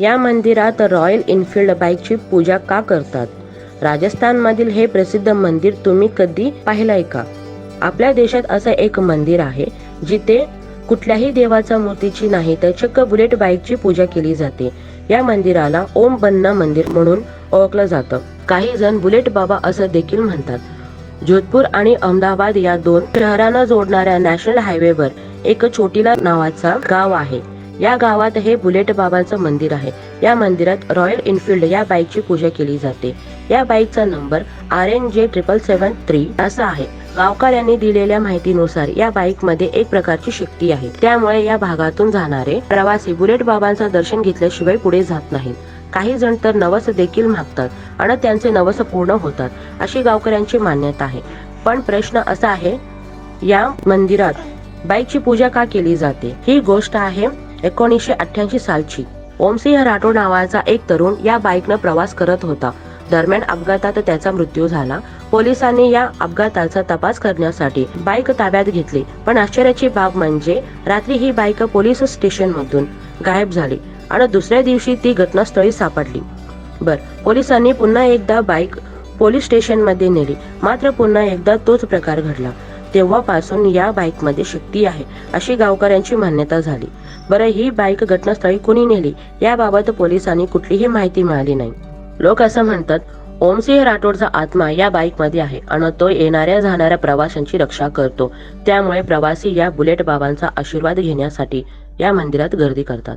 या मंदिरात royal Enfield बाईकची पूजा का करतात? राजस्थानमधील हे प्रसिद्ध मंदिर तुम्ही कधी पाहिलंय का? आपल्या देशात असं एक मंदिर आहे जिथे कुठल्याही देवाचा मूर्तीची नाही तर चक्क बुलेट बाईकची पूजा केली जाते. या मंदिराला ओम बन्ना मंदिर म्हणून ओळखलं जातं. काही जण बुलेट बाबा असं देखील म्हणतात. जोधपूर आणि अहमदाबाद या दोन शहरांना जोडणाऱ्या नॅशनल हायवेवर एक छोटीला नावाचा गाव आहे. या गावात हे बुलेट बाबांचं मंदिर आहे. या मंदिरात रॉयल इनफिल्ड या बाईकची पूजा केली जाते. या बाईकचा number R N J triple seven three असा आहे. गावकऱ्यांनी दिलेल्या माहितीनुसार या बाईकमध्ये एक प्रकारची शक्ती आहे. त्यामुळे या भागातून जाणारे प्रवासी बुलेट बाबांचं दर्शन घेतल्याशिवाय पुढे जात नाहीत. काही जण तर नवस देखील मागतात आणि त्यांचे नवस पूर्ण होतात अशी गावकऱ्यांची मान्यता आहे. पण प्रश्न असा आहे या मंदिरात बाईकची पूजा का केली जाते? ही गोष्ट आहे एकोणीसशे अठ्ठ्याऐंशी सालची. ओमसिंह राठोड नावाचा एक तरुण या बाईकनं प्रवास करत होता. दरम्यान अपघातात त्याचा मृत्यू झाला. पोलिसांनी या अपघाताचा तपास करण्यासाठी बाईक ताब्यात घेतली. पण आश्चर्याची बाब म्हणजे रात्री ही बाईक पोलीस स्टेशन मधून गायब झाली आणि दुसऱ्या दिवशी ती घटनास्थळी सापडली. बर पोलिसांनी पुन्हा एकदा बाईक पोलीस स्टेशनमध्ये नेली. मात्र पुन्हा एकदा तोच प्रकार घडला. तेव्हापासून या बाईकमध्ये शक्ती आहे अशी गावकऱ्यांची मान्यता झाली. बरं ही बाईक घटनास्थळी कुणी नेली? याबाबत पोलिसांनी कुठलीही माहिती मिळाली नाही. लोक असं म्हणतात ओमसिंह राठोडचा आत्मा या बाईकमध्ये आहे आणि तो येणाऱ्या जाणाऱ्या प्रवाशांची रक्षा करतो. त्यामुळे प्रवासी या बुलेट बाबांचा आशीर्वाद घेण्यासाठी या मंदिरात गर्दी करतात.